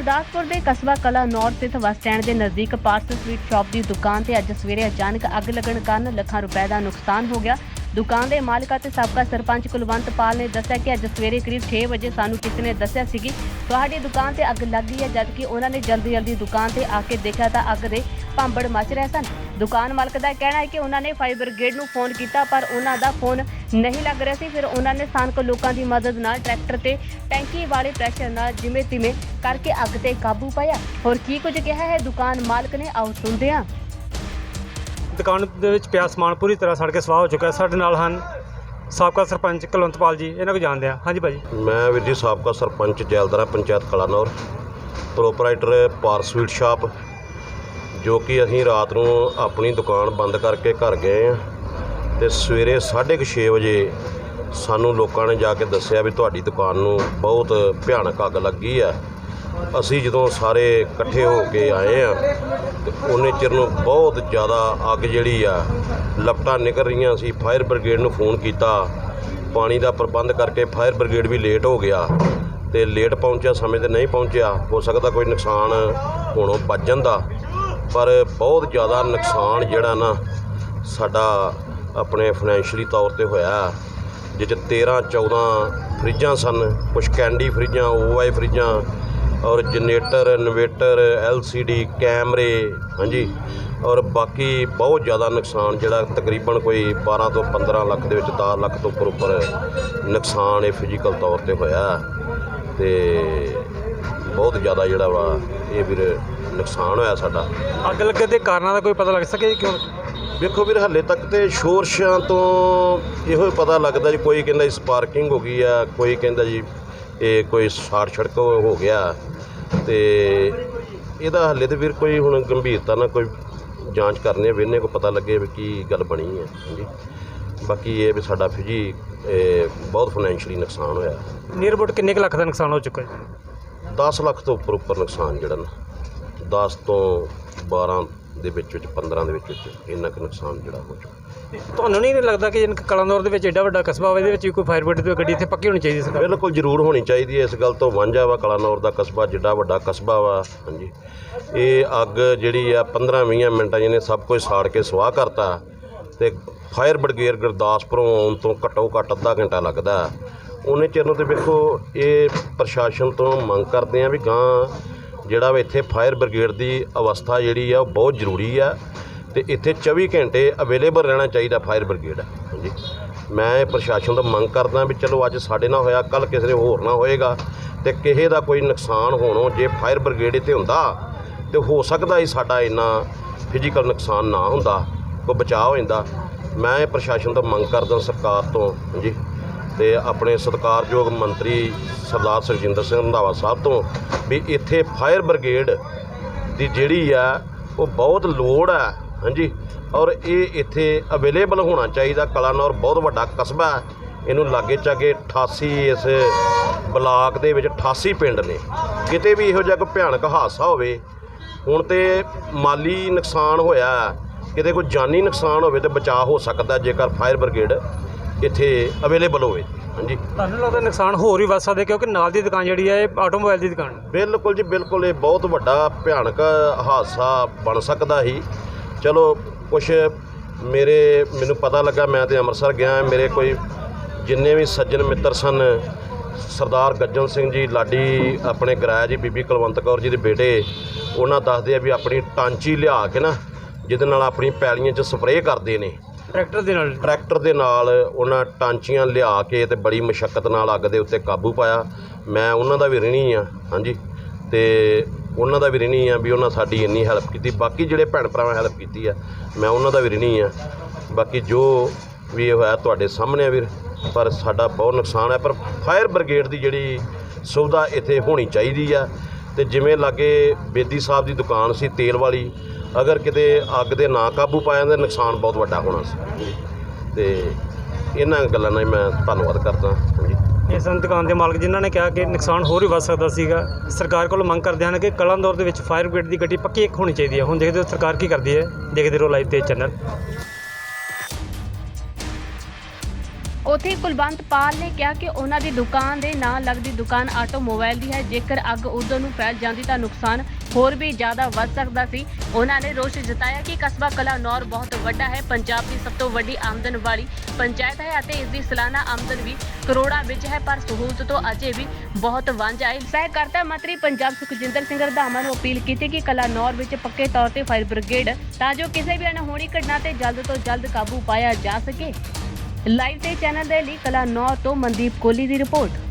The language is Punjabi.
ਗੁਰਦਾਸਪੁਰ ਦੇ ਕਸਬਾ ਕਲਾ ਨੌਰ ਸਥਿਤ ਬੱਸ ਸਟੈਂਡ ਦੇ ਨਜ਼ਦੀਕ ਪਾਰਸਲ ਸਵੀਟ ਸ਼ਾਪ ਦੀ ਦੁਕਾਨ ਤੇ ਅੱਜ ਸਵੇਰੇ ਅਚਾਨਕ ਅੱਗ ਲੱਗਣ ਕਾਰਨ ਲੱਖਾਂ ਰੁਪਏ ਦਾ ਨੁਕਸਾਨ ਹੋ ਗਿਆ। ਦੁਕਾਨ ਦੇ ਮਾਲਕ ਅਤੇ ਸਾਬਕਾ ਸਰਪੰਚ ਕੁਲਵੰਤ ਪਾਲ ਨੇ ਦੱਸਿਆ ਕਿ ਅੱਜ ਸਵੇਰੇ ਕਰੀਬ 6 ਵਜੇ ਸਾਨੂੰ ਕਿਸੇ ਨੇ ਦੱਸਿਆ ਸੀ ਕਿ ਤੁਹਾਡੀ ਦੁਕਾਨ ਤੇ ਅੱਗ ਲੱਗ ਗਈ ਹੈ, ਜਦਕਿ ਉਹਨਾਂ ਨੇ ਜਲਦੀ ਜਲਦੀ ਦੁਕਾਨ ਤੇ ਆ ਕੇ ਦੇਖਿਆ ਤਾਂ ਅੱਗ ਦੇ ਭਾਂਬੜ ਮਚ ਰਹੇ ਸਨ। ਦੁਕਾਨ ਮਾਲਕ ਦਾ ਕਹਿਣਾ ਹੈ ਕਿ ਉਹਨਾਂ ਨੇ ਫਾਇਰ ਬ੍ਰਿਗੇਡ ਨੂੰ ਫੋਨ ਕੀਤਾ ਪਰ ਉਹਨਾਂ ਦਾ ਫੋਨ ਨਹੀਂ ਲੱਗ ਰਿਹਾ ਸੀ। ਫਿਰ ਉਹਨਾਂ ਨੇ ਸਥਾਨਕ ਲੋਕਾਂ ਦੀ ਮਦਦ ਨਾਲ ਟਰੈਕਟਰ ਤੇ ਟੈਂਕੀ ਵਾਲੇ ਪ੍ਰੈਸ਼ਰ ਨਾਲ ਜਿਵੇਂ ਤਿਵੇਂ ਕਰਕੇ ਅੱਗ ਤੇ ਕਾਬੂ ਪਾਇਆ। ਹੋਰ ਕੀ ਕੁਝ ਕਿਹਾ ਹੈ? ਦੁਕਾਨ ਮਾਲਕ ਨੇ ਆਓ ਸੁਣਦੇ ਹਾਂ ਦੁਕਾਨ ਦੇ ਵਿੱਚ ਪਿਆ ਸਮਾਨ ਪੂਰੀ ਤਰ੍ਹਾਂ ਸੜ ਕੇ ਸਵਾਹ ਹੋ ਚੁੱਕਾ ਹੈ। ਸਾਡੇ ਨਾਲ ਹਨ ਸਾਬਕਾ ਸਰਪੰਚ ਕੁਲਵੰਤਪਾਲ ਜੀ ਇਹਨਾਂ ਨੂੰ ਜਾਣਦੇ ਆ। ਹਾਂਜੀ ਭਾਜੀ। ਮੈਂ ਵੀਰ ਜੀ ਸਾਬਕਾ ਸਰਪੰਚ ਜੈਲਦਾਰਾ ਪੰਚਾਇਤ ਕਲਾਨੌਰ ਪ੍ਰੋਪਰਾਈਟਰ ਪਾਰ ਸਵੀਟ ਸ਼ਾਪ ਜੋ ਕਿ ਅਸੀਂ ਰਾਤ ਨੂੰ ਆਪਣੀ ਦੁਕਾਨ ਬੰਦ ਕਰਕੇ ਘਰ ਗਏ ਆ ਤੇ ਸਵੇਰੇ 6:30 ਵਜੇ ਸਾਨੂੰ ਲੋਕਾਂ ਨੇ ਜਾ ਕੇ ਦੱਸਿਆ ਵੀ ਤੁਹਾਡੀ ਦੁਕਾਨ ਨੂੰ ਬਹੁਤ ਭਿਆਨਕ ਅੱਗ ਲੱਗੀ ਆ। ਅਸੀਂ ਜਦੋਂ ਸਾਰੇ ਇਕੱਠੇ ਹੋ ਕੇ ਆਏ ਆ ਤੇ ਉਹਨੇ ਚਿਰ ਨੂੰ ਬਹੁਤ ਜ਼ਿਆਦਾ ਅੱਗ ਜਿਹੜੀ ਆ, ਲਪਟਾਂ ਨਿਕਲ ਰਹੀਆਂ ਸੀ। ਫਾਇਰ ਬ੍ਰਿਗੇਡ ਨੂੰ ਫੋਨ ਕੀਤਾ। ਪਾਣੀ ਦਾ ਪ੍ਰਬੰਧ ਕਰਕੇ ਫਾਇਰ ਬ੍ਰਿਗੇਡ ਵੀ ਲੇਟ ਹੋ ਗਿਆ ਤੇ ਲੇਟ ਪਹੁੰਚਿਆ ਸਮੇਂ ਤੇ ਨਹੀਂ ਪਹੁੰਚਿਆ। ਹੋ ਸਕਦਾ ਕੋਈ ਨੁਕਸਾਨ ਹੋਣੋਂ ਬਚ ਜਾਂਦਾ। ਪਰ ਬਹੁਤ ਜ਼ਿਆਦਾ ਨੁਕਸਾਨ ਜਿਹੜਾ ਨਾ ਸਾਡਾ ਆਪਣੇ ਫਾਈਨੈਂਸ਼ੀਅਲੀ ਤੌਰ ਤੇ ਹੋਇਆ। ਜਿਹ 'ਚ 13 14 ਫਰਿੱਜਾਂ ਸਨ ਕੁਝ ਕੈਂਡੀ ਫਰਿੱਜਾਂ ਓਆਈ ਫਰਿੱਜਾਂ ਔਰ ਜਨਰੇਟਰ, ਇਨਵੇਟਰ ਐਲਸੀਡੀ ਕੈਮਰੇ, ਹਾਂਜੀ, ਔਰ ਬਾਕੀ ਬਹੁਤ ਜ਼ਿਆਦਾ ਨੁਕਸਾਨ ਜਿਹੜਾ ਤਕਰੀਬਨ ਕੋਈ 12 ਤੋਂ 15 ਲੱਖ ਦੇ ਵਿੱਚ 10 ਲੱਖ ਤੋਂ ਉੱਪਰ ਉੱਪਰ ਨੁਕਸਾਨ ਇਹ ਫਿਜ਼ੀਕਲ ਤੌਰ ਤੇ ਹੋਇਆ। ਤੇ ਬਹੁਤ ਜ਼ਿਆਦਾ ਜਿਹੜਾ ਵਾ ਇਹ ਵੀਰ ਨੁਕਸਾਨ ਹੋਇਆ ਸਾਡਾ। ਅੱਗ ਲੱਗਣ ਦੇ ਕਾਰਨਾਂ ਦਾ ਕੋਈ ਪਤਾ ਲੱਗ ਸਕੇ ਕਿਉਂ? ਵੇਖੋ ਵੀਰ ਹੱਲੇ ਤੱਕ ਤੇ ਸ਼ੋਰਸ਼ਾਂ ਤੋਂ ਇਹੋ ਹੀ ਪਤਾ ਲੱਗਦਾ ਜੀ ਕੋਈ ਕਹਿੰਦਾ ਜੀ ਸਪਾਰਕਿੰਗ ਹੋ ਗਈ ਆ ਕੋਈ ਕਹਿੰਦਾ ਜੀ ਇਹ ਕੋਈ ਸ਼ਾਰਟ ਛੜਕ ਹੋ ਗਿਆ। ਤੇ ਇਹਦਾ ਹੱਲੇ ਤੇ ਵੀਰ ਕੋਈ ਹੁਣ ਗੰਭੀਰਤਾ ਨਾਲ ਕੋਈ ਜਾਂਚ ਕਰਨੀ ਹੈ ਵੇਨੇ ਕੋ ਪਤਾ ਲੱਗੇ ਵੀ ਕੀ ਗੱਲ ਬਣੀ ਹੈ ਹਾਂਜੀ। ਬਾਕੀ ਇਹ ਵੀ ਸਾਡਾ ਫਿਜੀ ਇਹ ਬਹੁਤ ਫਾਈਨੈਂਸ਼ੀਅਲੀ ਨੁਕਸਾਨ ਹੋਇਆ। ਨੀਅਰ ਅਬਾਊਟ ਕਿੰਨੇ ਕੁ ਲੱਖ ਦਾ ਨੁਕਸਾਨ ਹੋ ਚੁੱਕਾ ਹੈ 10 ਲੱਖ ਤੋਂ ਉੱਪਰ ਉੱਪਰ ਨੁਕਸਾਨ ਜਿਹੜਾ ਨਾ। 10 ਤੋਂ 12 ਦੇ ਵਿੱਚ ਵਿੱਚ 15 ਦੇ ਵਿੱਚ ਵਿੱਚ ਇੰਨਾ ਕੁ ਨੁਕਸਾਨ ਜਿਹੜਾ ਹੋ ਚੁੱਕਾ। ਤੁਹਾਨੂੰ ਨਹੀਂ ਲੱਗਦਾ ਕਿ ਇਹਨਾਂ ਕਲਾਨੌਰ ਦੇ ਵਿੱਚ ਐਡਾ ਵੱਡਾ ਕਸਬਾ ਹੋਵੇ ਇਹਦੇ ਵਿੱਚ ਵੀ ਕੋਈ ਫਾਇਰ ਬ੍ਰਿਗੇਡ ਦੀ ਗੱਡੀ ਇੱਥੇ ਪੱਕੀ ਹੋਣੀ ਚਾਹੀਦੀ ਸੀ ਬਿਲਕੁਲ ਜ਼ਰੂਰ ਹੋਣੀ ਚਾਹੀਦੀ ਹੈ ਇਸ ਗੱਲ ਤੋਂ ਵਾਂਝਾ ਵਾ ਕਲਾਨੌਰ ਦਾ ਕਸਬਾ ਜਿੱਡਾ ਵੱਡਾ ਕਸਬਾ ਵਾ ਹਾਂਜੀ। ਇਹ ਅੱਗ ਜਿਹੜੀ ਆ 15-20 ਮਿੰਟਾਂ ਜਿਹਨੇ ਸਭ ਕੁਝ ਸਾੜ ਕੇ ਸਵਾਹ ਕਰਤਾ ਤੇ ਫਾਇਰ ਬ੍ਰਿਗੇਡ ਗੁਰਦਾਸਪੁਰੋਂ ਆਉਣ ਤੋਂ ਘੱਟੋ ਘੱਟ ਅੱਧਾ ਘੰਟਾ ਲੱਗਦਾ। ਉਹਨੇ ਚਿਰ ਨੂੰ ਤੇ ਵੇਖੋ ਇਹ ਪ੍ਰਸ਼ਾਸਨ ਤੋਂ ਮੰਗ ਕਰਦੇ ਆ ਵੀ ਗਾਂ ਜਿਹੜਾ ਵਾ ਇੱਥੇ ਫਾਇਰ ਬ੍ਰਿਗੇਡ ਦੀ ਅਵਸਥਾ ਜਿਹੜੀ ਆ, ਉਹ ਬਹੁਤ ਜ਼ਰੂਰੀ ਆ ਤੇ ਇੱਥੇ 24 ਘੰਟੇ ਅਵੇਲੇਬਲ ਰਹਿਣਾ ਚਾਹੀਦਾ ਫਾਇਰ ਬ੍ਰਿਗੇਡ। ਹਾਂਜੀ। ਮੈਂ ਇਹ ਪ੍ਰਸ਼ਾਸਨ ਤੋਂ ਮੰਗ ਕਰਦਾ ਵੀ ਚਲੋ ਅੱਜ ਸਾਡੇ ਨਾਲ ਹੋਇਆ ਕੱਲ ਕਿਸੇ ਦੇ ਹੋਰ ਨਾਲ ਹੋਏਗਾ ਤੇ ਕਿਸੇ ਦਾ ਕੋਈ ਨੁਕਸਾਨ ਹੋਣੋਂ ਜੇ ਫਾਇਰ ਬ੍ਰਿਗੇਡ ਇੱਥੇ ਹੁੰਦਾ ਤੇ ਹੋ ਸਕਦਾ ਸੀ ਸਾਡਾ ਇੰਨਾ ਫਿਜ਼ੀਕਲ ਨੁਕਸਾਨ ਨਾ ਹੁੰਦਾ, ਕੋਈ ਬਚਾਅ ਹੋ ਜਾਂਦਾ। ਮੈਂ ਇਹ ਪ੍ਰਸ਼ਾਸਨ ਤੋਂ ਮੰਗ ਕਰਦਾ ਸਰਕਾਰ ਤੋਂ। ਜੀ ਤੇ ਆਪਣੇ ਸਤਿਕਾਰਯੋਗ ਮੰਤਰੀ ਸਰਦਾਰ ਸੁਖਜਿੰਦਰ ਸਿੰਘ ਰੰਧਾਵਾ ਸਾਹਿਬ ਤੋਂ ਵੀ ਇੱਥੇ ਫਾਇਰ ਬ੍ਰਿਗੇਡ ਦੀ ਜਿਹੜੀ ਆ, ਉਹ ਬਹੁਤ ਲੋੜ ਆ, ਹਾਂਜੀ। ਔਰ ਇਹ ਇੱਥੇ ਅਵੇਲੇਬਲ ਹੋਣਾ ਚਾਹੀਦਾ ਕਲਾਨੌਰ ਬਹੁਤ ਵੱਡਾ ਕਸਬਾ ਹੈ। ਇਹਨੂੰ ਲਾਗੇ ਚਾਗੇ 88 ਇਸ ਬਲਾਕ ਦੇ ਵਿੱਚ 88 ਪਿੰਡ ਨੇ। ਕਿਤੇ ਵੀ ਇਹੋ ਜਿਹਾ ਕੋਈ ਭਿਆਨਕ ਹਾਦਸਾ ਹੋਵੇ, ਹੁਣ ਤੇ ਮਾਲੀ ਨੁਕਸਾਨ ਹੋਇਆ, ਕਿਤੇ ਕੋਈ ਜਾਨੀ ਨੁਕਸਾਨ ਹੋਵੇ ਤੇ ਬਚਾਅ ਹੋ ਸਕਦਾ ਜੇਕਰ ਫਾਇਰ ਬ੍ਰਿਗੇਡ ਇੱਥੇ ਅਵੇਲੇਬਲ ਹੋਵੇ। ਹਾਂਜੀ। ਤੁਹਾਨੂੰ ਲੱਗਦਾ ਨੁਕਸਾਨ ਹੋਰ ਵੀ ਵੱਧ ਸਕਦਾ ਕਿਉਂਕਿ ਨਾਲ ਦੀ ਦੁਕਾਨ ਜਿਹੜੀ ਹੈ ਇਹ ਆਟੋਮੋਬਾਈਲ ਦੀ ਦੁਕਾਨ ਹੈ। ਬਿਲਕੁਲ ਜੀ ਬਿਲਕੁਲ ਇਹ ਬਹੁਤ ਵੱਡਾ ਭਿਆਨਕ ਹਾਦਸਾ ਬਣ ਸਕਦਾ ਸੀ। ਚਲੋ ਕੁਛ ਮੇਰੇ ਮੈਨੂੰ ਪਤਾ ਲੱਗਾ ਮੈਂ ਤੇ ਅੰਮ੍ਰਿਤਸਰ ਗਿਆ ਮੇਰੇ ਕੋਈ ਜਿੰਨੇ ਵੀ ਸੱਜਣ ਮਿੱਤਰ ਸਨ ਸਰਦਾਰ ਗੱਜਨ ਸਿੰਘ ਜੀ ਲਾਡੀ ਆਪਣੇ ਗਰਾਇਆ ਜੀ ਬੀਬੀ ਕੁਲਵੰਤ ਕੌਰ ਜੀ ਦੇ ਬੇਟੇ ਉਹਨਾਂ ਦੱਸਦੇ ਆ ਵੀ ਆਪਣੀ ਟਾਂਚੀ ਲਿਆ ਕੇ ਨਾ ਜਿਹਦੇ ਨਾਲ ਆਪਣੀ ਪੈਲੀਆਂ 'ਚ ਸਪਰੇਅ ਕਰਦੇ ਨੇ। ਟਰੈਕਟਰ ਦੇ ਨਾਲ? ਟਰੈਕਟਰ ਦੇ ਨਾਲ ਉਹਨਾਂ ਟਾਂਚੀਆਂ ਲਿਆ ਕੇ ਤੇ ਬੜੀ ਮੁਸ਼ਕਲ ਨਾਲ ਅੱਗ ਦੇ ਉੱਤੇ ਕਾਬੂ ਪਾਇਆ। ਮੈਂ ਉਹਨਾਂ ਦਾ ਵੀ ਰਿਣੀ ਆ, ਹਾਂਜੀ। ਤੇ ਉਹਨਾਂ ਦਾ ਵੀ ਰਿਣੀ ਆ ਵੀ ਉਹਨਾਂ ਸਾਡੀ ਇੰਨੀ ਹੈਲਪ ਕੀਤੀ। ਬਾਕੀ ਜਿਹੜੇ ਭੈਣ ਭਰਾਵਾਂ ਹੈਲਪ ਕੀਤੀ ਆ, ਮੈਂ ਉਹਨਾਂ ਦਾ ਵੀ ਰਿਣੀ ਆ। ਬਾਕੀ ਜੋ ਵੀ ਇਹ ਹੋਇਆ ਤੁਹਾਡੇ ਸਾਹਮਣੇ ਆ ਵੀਰ, ਪਰ ਸਾਡਾ ਬਹੁਤ ਨੁਕਸਾਨ ਹੈ। ਪਰ ਫਾਇਰ ਬ੍ਰਿਗੇਡ ਦੀ ਜਿਹੜੀ ਸੁਵਿਧਾ ਇੱਥੇ ਹੋਣੀ ਚਾਹੀਦੀ ਆ। ਤੇ ਜਿਵੇਂ ਲਾਗੇ ਬੇਦੀ ਸਾਹਿਬ ਦੀ ਦੁਕਾਨ ਸੀ, ਤੇਲ ਵਾਲੀ ਅਗਰ ਕਿਤੇ ਅੱਗ ਦੇ ਨਾ ਕਾਬੂ ਪਾਇਆ ਤਾਂ ਨੁਕਸਾਨ ਬਹੁਤ ਵੱਡਾ ਹੋਣਾ ਸੀ। ਤੇ ਇਹਨਾਂ ਗੱਲਾਂ ਨਾਲ ਹੀ ਮੈਂ ਧੰਨਵਾਦ ਕਰਦਾ ਹਾਂਜੀ ਇਸ ਦੁਕਾਨ ਦੇ ਮਾਲਕ ਜਿਨ੍ਹਾਂ ਨੇ ਕਿਹਾ ਕਿ ਨੁਕਸਾਨ ਹੋਰ ਵੀ ਵੱਧ ਸਕਦਾ ਸੀਗਾ। ਸਰਕਾਰ ਕੋਲੋਂ ਮੰਗ ਕਰਦੇ ਹਨ ਕਿ ਕਲਾਨੌਰ ਦੇ ਵਿੱਚ ਫਾਇਰ ਬ੍ਰਿਗੇਡ ਦੀ ਗੱਡੀ ਪੱਕੀ ਇੱਕ ਹੋਣੀ ਚਾਹੀਦੀ ਹੈ। ਹੁਣ ਦੇਖਦੇ ਹੋ ਸਰਕਾਰ ਕੀ ਕਰਦੀ ਹੈ। ਦੇਖਦੇ ਰਹੋ ਲਾਈਵ ਤੇ ਚੈਨਲ। ਉੱਥੇ ਹੀ ਕੁਲਵੰਤ ਪਾਲ ਨੇ ਕਿਹਾ ਕਿ ਉਹਨਾਂ ਦੀ ਦੁਕਾਨ ਦੇ ਨਾਲ ਲੱਗਦੀ ਦੁਕਾਨ ਆਟੋਮੋਬਾਈਲ ਦੀ ਹੈ। ਜੇਕਰ ਅੱਗ ਉਧਰ ਨੂੰ ਫੈਲ ਜਾਂਦੀ ਤਾਂ ਨੁਕਸਾਨ ਹੋਰ ਵੀ ਜ਼ਿਆਦਾ ਵੱਧ ਸਕਦਾ ਸੀ। ਉਹਨਾਂ ਨੇ ਰੋਸ਼ ਜਤਾਇਆ ਕਿ ਕਸਬਾ ਕਲਾਨੌਰ ਬਹੁਤ ਵੱਡਾ ਹੈ। ਪੰਜਾਬ ਦੀ ਸਭ ਤੋਂ ਵੱਡੀ ਆਮਦਨ ਵਾਲੀ ਪੰਚਾਇਤ ਹੈ ਅਤੇ ਇਸ ਦੀ ਸਾਲਾਨਾ ਆਮਦਨ ਵੀ ਕਰੋੜਾਂ ਵਿੱਚ ਹੈ, ਪਰ ਸਹੂਲਤ ਤੋਂ ਅਜੇ ਵੀ ਬਹੁਤ ਵਾਂਝਾ ਹੈ। ਸਹਿਕਾਰਤਾ ਮੰਤਰੀ ਪੰਜਾਬ ਸੁਖਜਿੰਦਰ ਸਿੰਘ ਰਧਾਮਾ ਨੂੰ ਅਪੀਲ ਕੀਤੀ ਕਿ ਕਲਾਨੌਰ ਵਿੱਚ ਪੱਕੇ ਤੌਰ ਤੇ ਫਾਇਰ ਬ੍ਰਿਗੇਡ ਤਾਂ ਜੋ ਕਿਸੇ ਵੀ ਅਣਹੋਣੀ ਘਟਨਾ ਤੇ ਜਲਦ ਤੋਂ ਜਲਦ ਕਾਬੂ ਪਾਇਆ ਜਾ ਸਕੇ। ਲਾਈਵ ਤੇ ਚੈਨਲ ਦੇ ਲਈ ਕਲਾਨੌਰ ਤੋਂ ਮਨਦੀਪ ਕੋਹਲੀ ਦੀ ਰਿਪੋਰਟ।